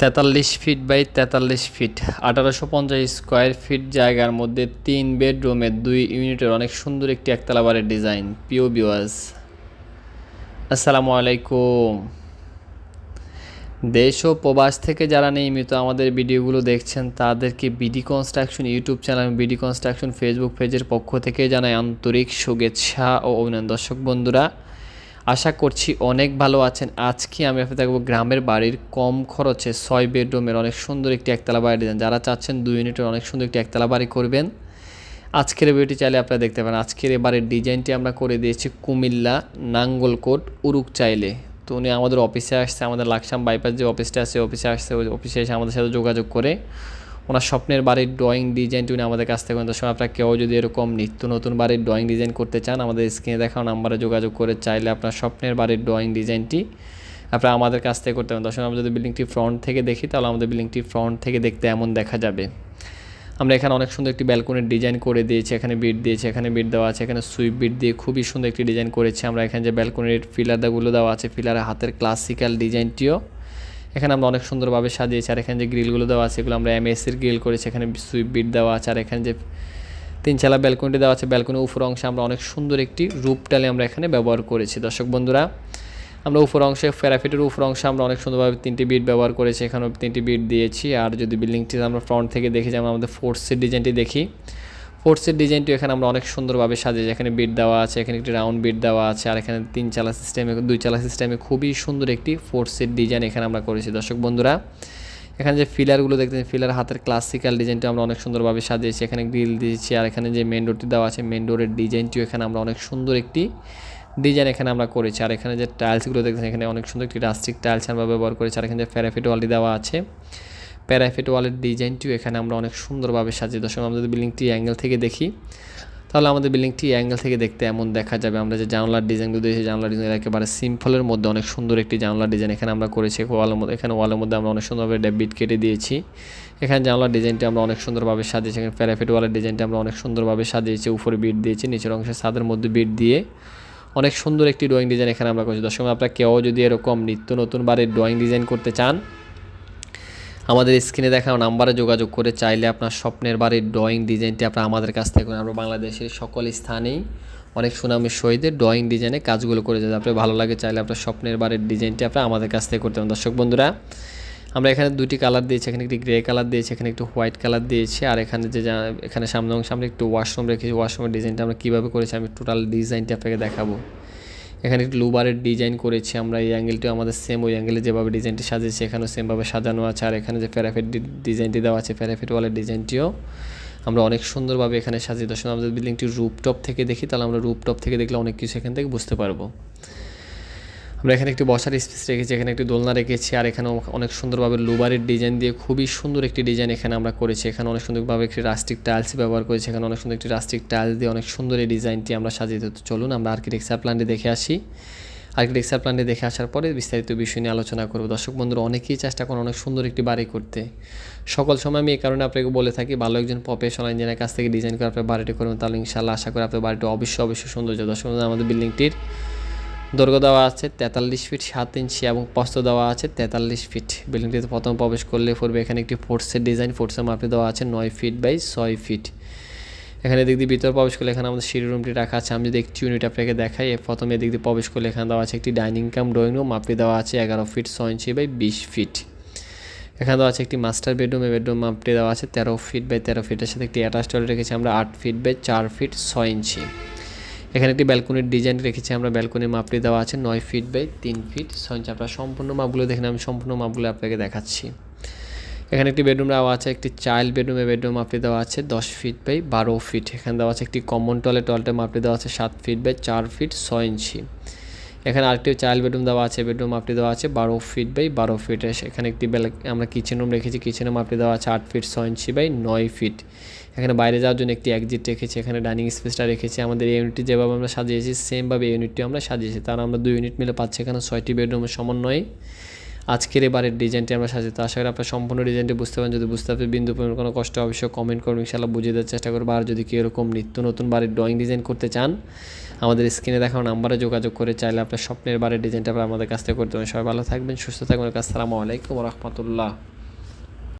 তেতাল্লিশ feet by তেতাল্লিশ fit. আঠারোশো পঞ্চাশ স্কোয়ার ফিট জায়গার মধ্যে তিন বেডরুমের দুই ইউনিটের অনেক সুন্দর একটি একতলা বাড়ির ডিজাইন। পিও বিওয়াজ আসসালামু আলাইকুম। দেশ ও প্রবাস থেকে যারা নিয়মিত আমাদের ভিডিওগুলো দেখছেন, তাদেরকে BD construction YouTube channel, BD construction Facebook পেজের পক্ষ থেকে জানাই আন্তরিক শুভেচ্ছা ও অভিনন্দন। দর্শক বন্ধুরা আশা করছি অনেক ভালো আছেন। আজকে আমি আপনাদের দেখব গ্রামের বাড়ির কম খরচে ছয় বেডরুমের অনেক সুন্দর একটি একতলা বাড়ি ডিজাইন যারা চাচ্ছেন দুই ইউনিটের অনেক সুন্দর একটি একতলা বাড়ি করবেন। আজকের ভিডিওটি চাইলে আপনারা দেখতে পারেন। আজকের এই বাড়ির ডিজাইনটি আমরা করে দিয়েছি কুমিল্লা নাঙ্গলকোট উরুক চাইলে। তো উনি আমাদের অফিসে আসছে, আমাদের লাকসাম বাইপাস যে অফিসটা আছে অফিসে আসছে ওই অফিসে এসে আমাদের সাথে যোগাযোগ করে। ওনার স্বপ্নের বাড়ির ড্রয়িং ডিজাইনটি উনি আমাদের কাছ থেকে। দর্শক আপনারা কেউ যদি এরকম নিত্য নতুন বাড়ির ড্রয়িং ডিজাইন করতে চান, আমাদের স্ক্রিনে দেখাও নাম্বারে যোগাযোগ করে চাইলে আপনার স্বপ্নের বাড়ির ড্রয়িং ডিজাইনটি আপনারা আমাদের কাছ থেকে করতে পারেন। দর্শক আমরা যদি বিল্ডিংটি ফ্রন্ট থেকে দেখি, তাহলে আমাদের বিল্ডিংটি ফ্রন্ট থেকে দেখতে এমন দেখা যাবে। আমরা এখানে অনেক সুন্দর একটি ব্যালকনির ডিজাইন করে দিয়েছি, এখানে বিট দিয়েছি, এখানে বিট দেওয়া আছে, এখানে সুইপ বিট দিয়ে খুবই সুন্দর একটি ডিজাইন করেছি। আমরা এখানে যে ব্যালকনির ফিলারগুলো দেওয়া আছে ফিলারের হাতের ক্লাসিক্যাল ডিজাইনটিও এখানে আমরা অনেক সুন্দরভাবে সাজিয়েছি, আর এখানে যে গ্রিলগুলো দেওয়া আছে, এগুলো আমরা এমএসির গ্রিল করেছি, এখানে সুইপ বিট দেওয়া আছে, আর এখানে যে তিন চালা ব্যালকনিটি দেওয়া আছে ব্যালকনির উপর অংশে আমরা অনেক সুন্দর একটি রূপ টালে আমরা এখানে ব্যবহার করেছি। দর্শক বন্ধুরা, আমরা উপর অংশে ফেরাফিটের উপর অংশে আমরা অনেক সুন্দরভাবে তিনটি বিট ব্যবহার করেছি, এখানেও তিনটি বিট দিয়েছি, আর যদি বিল্ডিংটি আমরা ফ্রন্ট থেকে দেখি যেমন আমাদের ফোর্সের ডিজাইনটি দেখি। ফোর্সের ডিজাইনটি এখানে আমরা অনেক সুন্দরভাবে সাজিয়েছি। এখানে বিট দেওয়া আছে, এখানে একটি রাউন্ড বিট দেওয়া আছে, আর এখানে তিন চালা সিস্টেমে দুই চালা সিস্টেমে খুবই সুন্দর একটি ফোর্সের ডিজাইন এখানে আমরা করেছি। দর্শক বন্ধুরা, এখানে যে ফিলারগুলো দেখতে ফিলার হাতের ক্লাসিক্যাল ডিজাইনটা আমরা অনেক সুন্দরভাবে সাজিয়েছি। এখানে গ্রিল দিয়েছি, আর এখানে যে মেন ডোরটি দেওয়া আছে মেন ডোরের ডিজাইনটিও এখানে আমরা অনেক সুন্দর একটি ডিজাইন এখানে আমরা করেছি। আর এখানে যে টাইলসগুলো দেখছেন এখানে অনেক সুন্দর একটি রাস্টিক টাইলস আমরা ব্যবহার করেছি। আর এখানে যে প্যারাফিট ওয়ালটি দেওয়া আছে প্যারাফিট ওয়ালের ডিজাইনটিও এখানে আমরা অনেক সুন্দরভাবে সাজিয়ে দর্শক আমরা যদি বিল্ডিংটি অ্যাঙ্গেল থেকে দেখি, তাহলে আমাদের বিল্ডিংটি অ্যাঙ্গেল থেকে দেখতে এমন দেখা যাবে। আমরা যে জানলার ডিজাইনগুলো দিয়েছি জানলার ডিজাইন একেবারে সিম্পলের মধ্যে অনেক সুন্দর একটি জানলার ডিজাইন এখানে আমরা করেছি। ওয়ালের মধ্যে, এখানে ওয়ালের মধ্যে আমরা অনেক সুন্দরভাবে ডেবিট কেটে দিয়েছি। এখানে জানলার ডিজাইনটি আমরা অনেক সুন্দরভাবে সাজিয়েছি। এখানে প্যারাফিট ওয়ালের ডিজাইনটি আমরা অনেক সুন্দরভাবে সাজিয়েছি। উপরে বিট দিয়েছি, নিচের অংশে ছাদের মধ্যে বিট দিয়ে অনেক সুন্দর একটি ড্রয়িং ডিজাইন এখানে আমরা করেছি। দর্শক, আপনারা কেউ যদি এরকম নিত্য নতুন বাড়ির ড্রয়িং ডিজাইন করতে চান আমাদের স্ক্রিনে দেখানো নাম্বারে যোগাযোগ করে চাইলে আপনার স্বপ্নের বাড়ির ড্রয়িং ডিজাইনটি আপনার আমাদের কাছ থেকে। আমরা বাংলাদেশের সকল স্থানেই অনেক সুনামের সহিত ড্রয়িং ডিজাইনে কাজগুলো করে যাতে আপনার ভালো লাগে চাইলে আপনার স্বপ্নের বাড়ির ডিজাইনটি আপনার আমাদের কাছ থেকে করতে পারেন। দর্শক বন্ধুরা, আমরা এখানে দুটি কালার দিয়েছি। এখানে একটি গ্রে কালার দিয়েছি, এখানে একটু হোয়াইট কালার দিয়েছি। আর এখানে যা- এখানে সামনে অংশে আমরা একটু ওয়াশরুম রেখেছি। ওয়াশরুমের ডিজাইনটা আমরা কীভাবে করেছি আমি টোটাল ডিজাইনটি আপনাকে দেখাবো। এখানে একটু লুবারের ডিজাইন করেছি আমরা, এই অ্যাঙ্গেলটিও আমাদের সেম ওই অ্যাঙ্গেলে যেভাবে ডিজাইনটি সাজিয়েছি এখানেও সেমভাবে সাজানো আছে, আর এখানে যে প্যারাফিট ডিজাইনটি দেওয়া আছে প্যারাফিট ওয়ালের ডিজাইনটিও আমরা অনেক সুন্দরভাবে এখানে সাজিয়ে দর্শন আমাদের বিল্ডিংটি রুপটপ থেকে দেখি, তাহলে আমরা রুপটপ থেকে দেখলে অনেক কিছু এখান থেকে বুঝতে পারব। আমরা এখানে একটি বসার স্পেস রেখেছি, এখানে একটি দোলনা রেখেছি, আর এখানে অনেক সুন্দরভাবে লুবারের ডিজাইন দিয়ে খুবই সুন্দর একটি ডিজাইন এখানে আমরা করেছি। এখানে অনেক সুন্দরভাবে একটি রাস্টিক টাইলস ব্যবহার করেছি, এখানে অনেক সুন্দর একটি রাস্টিক টাইলস দিয়ে অনেক সুন্দর এই ডিজাইনটি আমরা সাজিয়ে দিতে চলুন, আমরা আর্কিটেকচার প্ল্যানটি দেখে আসি। আর্কিটেকচার প্ল্যানটি দেখে আসার পরে বিস্তারিত বিষয় নিয়ে আলোচনা করব। দর্শক বন্ধুরা, অনেকেই চেষ্টা করেন অনেক সুন্দর একটি বাড়ি করতে। সকল সময় আমি এই কারণে আপনাকে বলে থাকি, ভালো একজন প্রফেশনাল ইঞ্জিনিয়ার কাছ থেকে ডিজাইন করে আপনার বাড়িটি করবেন, তাহলে ইনশাল্লাহ আশা করি আপনার বাড়িটি অবশ্যই অবশ্যই সৌন্দর্য। দর্শক বন্ধুরা, আমাদের বিল্ডিংটির দৈর্ঘ্য দেওয়া আছে তেতাল্লিশ ফিট সাত ইঞ্চি এবং প্রস্থ দেওয়া আছে তেতাল্লিশ ফিট। বিল্ডিংটিতে প্রথম প্রবেশ করলে পড়বে এখানে একটি ফোর্সের ডিজাইন ফোর্সের মাপে দেওয়া আছে নয় ফিট বাই ছয় ফিট। এখানে দিক দিয়ে ভিতরে প্রবেশ করলে এখানে আমাদের সিঁড়ি রুমটি রাখা আছে। আমি যদি একটি ইউনিট আপনাকে দেখাই প্রথমে এদিক দিয়ে প্রবেশ করলে এখানে দেওয়া আছে একটি ডাইনিং কাম ড্রয়িং রুম মাপে দেওয়া আছে এগারো ফিট ছয় ইঞ্চি বাই বিশ ফিট। এখানে দেওয়া আছে একটি মাস্টার বেডরুম এই বেডরুম মাপটি দেওয়া আছে তেরো ফিট বাই তেরো ফিটের সাথে একটি অ্যাটাচ টয়লেট রেখেছি আমরা আট ফিট বাই চার ফিট ছয় ইঞ্চি। এখানে একটি ব্যালকনির ডিজাইন রেখেছি, আমরা ব্যালকনির মাপটি দেওয়া আছে নয় ফিট বাই তিন ফিট ছয় ইঞ্চি আপনার সম্পূর্ণ মাপগুলো দেখেন আমি সম্পূর্ণ মাপগুলো আপনাকে দেখাচ্ছি। এখানে একটি বেডরুম দেওয়া আছে, একটি চাইল্ড বেডরুমে বেডরুম মাপটি দেওয়া আছে দশ ফিট বাই বারো ফিট এখানে দেওয়া আছে একটি কমন টয়লেট টয়লেটের মাপটি দেওয়া আছে সাত ফিট বাই চার ফিট ছয় ইঞ্চি। এখানে আরেকটি চাইল্ড বেডরুম দেওয়া আছে, বেডরুম মাপটি দেওয়া আছে বারো ফিট বাই বারো ফিটে এখানে একটি আমরা কিচেন রুম রেখেছি কিচেনের মাপটি দেওয়া আছে আট ফিট ছয় ইঞ্চি বাই নয় ফিট। এখানে বাইরে যাওয়ার জন্য একটি এক্সিট রেখেছি, এখানে ডাইনিং স্পেসটা রেখেছি। আমাদের এই ইউনিটটি যেভাবে আমরা সাজিয়েছি সেমভাবে ইউনিটটি আমরা সাজিয়েছি। তার আমরা দুই ইউনিট মিলে পাচ্ছি এখানে ছয়টি বেডরুমের সমন্বয়ে। আজকের এবারের ডিজাইনটি আমরা সাজিয়ে তো আশা করি আপনার সম্পূর্ণ ডিজাইনটি বুঝতে পারেন যদি বুঝতে পারেন বিন্দু পরিমাণ কোনো কষ্ট, অবশ্যই কমেন্ট করুন। ইনশাল্লাহ বুঝিয়ে দেওয়ার চেষ্টা করব। আর যদি কেউ এরকম নিত্য নতুন বাড়ির ড্রয়িং ডিজাইন করতে চান, আমাদের স্ক্রিনে দেখানো নাম্বারে যোগাযোগ করে চাইলে আপনার স্বপ্নের বাড়ির ডিজাইনটা আপনার আমাদের কাছ থেকে করতে পারেন সবাই ভালো থাকবেন, সুস্থ থাকবেন। আসসালামু আলাইকুম রহমতুল্লাহ।